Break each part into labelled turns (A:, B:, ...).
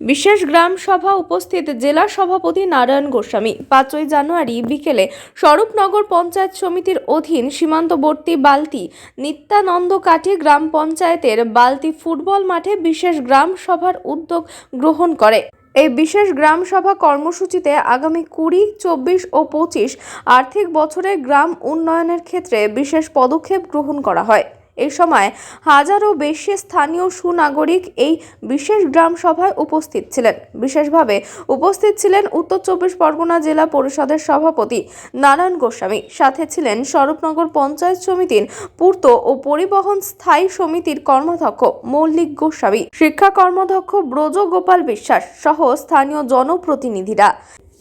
A: বিশেষ গ্রাম সভা উপস্থিত জেলা সভাপতি নারায়ণ গোস্বামী। পাঁচই জানুয়ারি বিকেলে স্বরূপনগর পঞ্চায়েত সমিতির অধীন সীমান্তবর্তী বালতি নিত্যানন্দ কাঠি গ্রাম পঞ্চায়েতের বালতি ফুটবল মাঠে বিশেষ গ্রাম সভার উদ্যোগ গ্রহণ করে। এই বিশেষ গ্রাম সভা কর্মসূচিতে আগামী কুড়ি, চব্বিশ ও পঁচিশ আর্থিক বছরে গ্রাম উন্নয়নের ক্ষেত্রে বিশেষ পদক্ষেপ গ্রহণ করা হয়। এই সময় হাজারো বেশি স্থানীয় সুনাগরিক এই বিশেষ গ্রাম সভায় উপস্থিত ছিলেন। বিশেষভাবে উপস্থিত ছিলেন উত্তর চব্বিশ পরগনা জেলা পরিষদের সভাপতি নারায়ণ গোস্বামী। সাথে ছিলেন স্বরূপনগর পঞ্চায়েত সমিতির পূর্ত ও পরিবহন স্থায়ী সমিতির কর্মাধ্যক্ষ মল্লিক গোস্বামী। শিক্ষা কর্মাধ্যক্ষ ব্রজ গোপাল বিশ্বাস সহ স্থানীয় জনপ্রতিনিধিরা।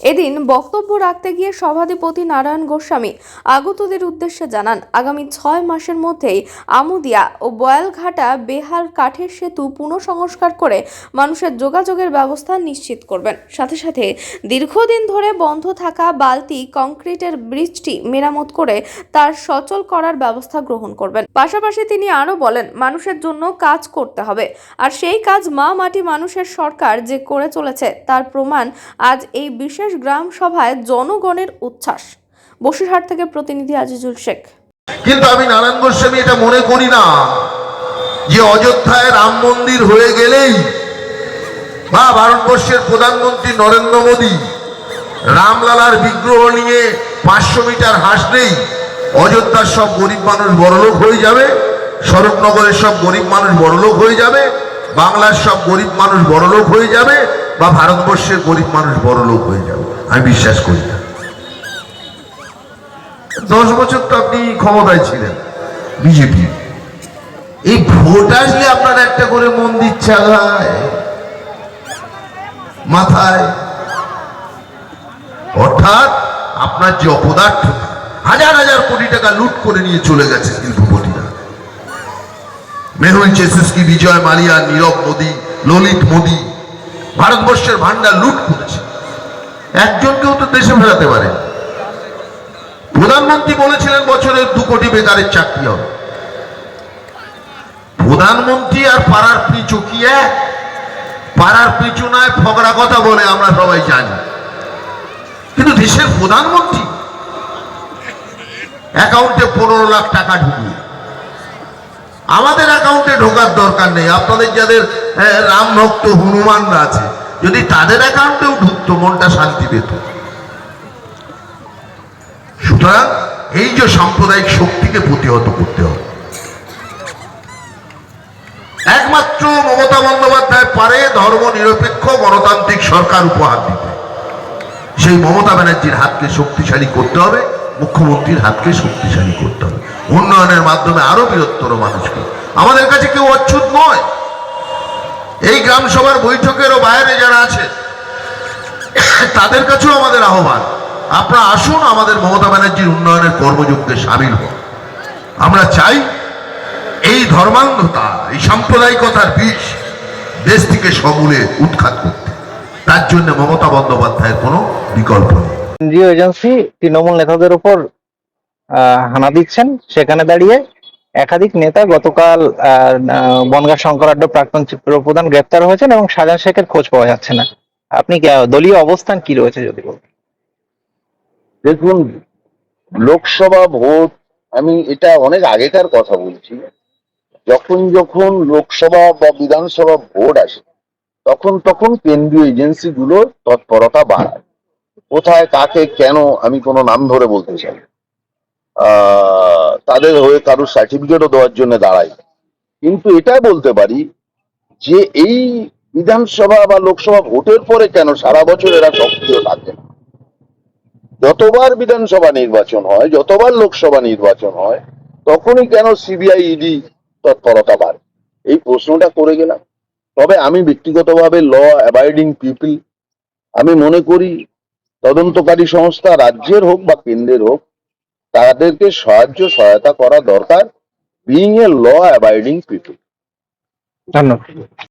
A: এদিন বক্তব্য রাখতে গিয়ে সভাধিপতি নারায়ণ গোস্বামী আগতদের উদ্দেশ্যে জানান, আগামী ছয় মাসের মধ্যেই আমুদিয়া ও বয়ালঘাটা বেহাল কাঠের সেতু পুনঃসংস্কার করে মানুষের যোগাযোগের ব্যবস্থা নিশ্চিত করবেন। সাথে সাথে দীর্ঘদিন ধরে বন্ধ থাকা বালতি কংক্রিটের ব্রিজটি মেরামত করে তার সচল করার ব্যবস্থা গ্রহণ করবেন। পাশাপাশি তিনি আরও বলেন, মানুষের জন্য কাজ করতে হবে। আর সেই কাজ মা মাটি মানুষের সরকার যে করে চলেছে, তার প্রমাণ আজ এই বিশেষ গ্রাম সভায় জনগণের উচ্ছ্বাস। বসিরহাট থেকে প্রতিনিধি আজিজুল শেখ।
B: কিন্তু আমি নারায়ণ গোস্বামী এটা মনে করি না। যে অযোধ্যায় রাম মন্দির হয়ে গেলেই বা ভারতবর্ষের প্রধানমন্ত্রী নরেন্দ্র মোদী রামলালার বিগ্রহ নিয়ে পাঁচশো মিটার হাসলেই অযোধ্যার সব গরিব মানুষ বড়লোক হয়ে যাবে, স্বরূপনগরের সব গরিব মানুষ বড়লোক হয়ে যাবে, বাংলার সব গরিব মানুষ বড়লোক হয়ে যাবে বা ভারতবর্ষের গরিব মানুষ বড়লোক হয়ে যাবে আমি বিশ্বাস করি না। দশ বছর তো আপনি ক্ষমতায় ছিলেন, বিজেপি। এই ভোট আসলে আপনার একটা করে মন্দির চালায় মাথায়। অর্থাৎ আপনার যে অপদার্থ, হাজার হাজার কোটি টাকা লুট করে নিয়ে চলে গেছে শিল্পপতিরা মেহুল চেসুস্কি, বিজয় মালিয়া, নীরব মোদী, ললিত মোদী ভারতবর্ষের ভান্ডার লুট করেছে। একজনকেও তো দেশে ফেরাতে পারে। প্রধানমন্ত্রী বলেছিলেন বছরের দু কোটি বেকারের চাকরি হবে। প্রধানমন্ত্রী আর পাড়ার পিছু কি এক? পাড়ার পিছু নয়, ফগড়া কথা বলে আমরা সবাই জানি। কিন্তু দেশের প্রধানমন্ত্রী অ্যাকাউন্টে পনেরো লাখ টাকা ঢুকিয়ে। আমাদের অ্যাকাউন্টে ঢোকার দরকার নেই। আপনাদের যাদের রাম ভক্ত, হনুমানরা আছে, যদি তাদের অ্যাকাউন্টেও ঢুকতো, মনটা শান্তি পেত। সুতরাং এই যে সাম্প্রদায়িক শক্তিকে প্রতিহত করতে হবে। একমাত্র মমতা বন্দ্যোপাধ্যায় পারে ধর্ম নিরপেক্ষ, গণতান্ত্রিক সরকার উপহার দিতে। সেই মমতা ব্যানার্জির হাতকে শক্তিশালী করতে হবে। মুখ্যমন্ত্রীর হাতকে শক্তিশালী করতে হবে। উন্নয়নের মাধ্যমে আরও বৃহত্তর মানুষকে। আমাদের কাছে কেউ অচ্ছুত নয়। এই গ্রাম সভার বৈঠকেরও বাইরে যারা আছে, তাদের কাছেও আমাদের আহ্বান। আপনারা আসুন, আমাদের মমতা ব্যানার্জির উন্নয়নের কর্মযজ্ঞে সামিল হন। আমরা চাই এই ধর্মান্ধতা, এই সাম্প্রদায়িকতার বিষ দেশ থেকে সমূলে উৎখাত করতে। তার জন্য মমতা বন্দ্যোপাধ্যায়ের কোনো বিকল্প নেই।
C: কেন্দ্রীয় এজেন্সি তৃণমূল নেতাদের উপর হানা দিচ্ছেন। সেখানে দাঁড়িয়ে একাধিক নেতা গতকাল বনগাঁ শঙ্করাড্ড প্রাক্তন প্রধান গ্রেপ্তার হয়েছেন এবং সাজান শেখের খোঁজ পাওয়া যাচ্ছে না। আপনি দলীয় অবস্থান কি রয়েছে যদি বলুন?
D: দেখুন, লোকসভা ভোট, আমি এটা অনেক আগেকার কথা বলছি। যখন যখন লোকসভা বা বিধানসভা ভোট আসে, তখন তখন কেন্দ্রীয় এজেন্সি গুলো তৎপরতা বাড়ায়। কোথায়, কাকে, কেন, আমি কোনো নাম ধরে বলতে চাই তাদের হয়ে কারোর সার্টিফিকেটও দেওয়ার জন্য দাঁড়াই। কিন্তু এটা বলতে পারি যে এই বিধানসভা বা লোকসভা ভোটের পরে কেন সারা বছর এরা সক্রিয় থাকে যতবার বিধানসভা নির্বাচন হয়, যতবার লোকসভা নির্বাচন হয়, তখনই কেন সিবিআই ইডি তৎপরতা বাড়ে? এই প্রশ্নটা করে গেলাম। তবে আমি ব্যক্তিগতভাবে ল অ্যাবাইডিং পিপল আমি মনে করি তদন্তকারী সংস্থা রাজ্যের হোক বা কেন্দ্রের হোক, তাদেরকে সাহায্য, সহায়তা করা দরকার। Being a law abiding people
C: ধন্যবাদ।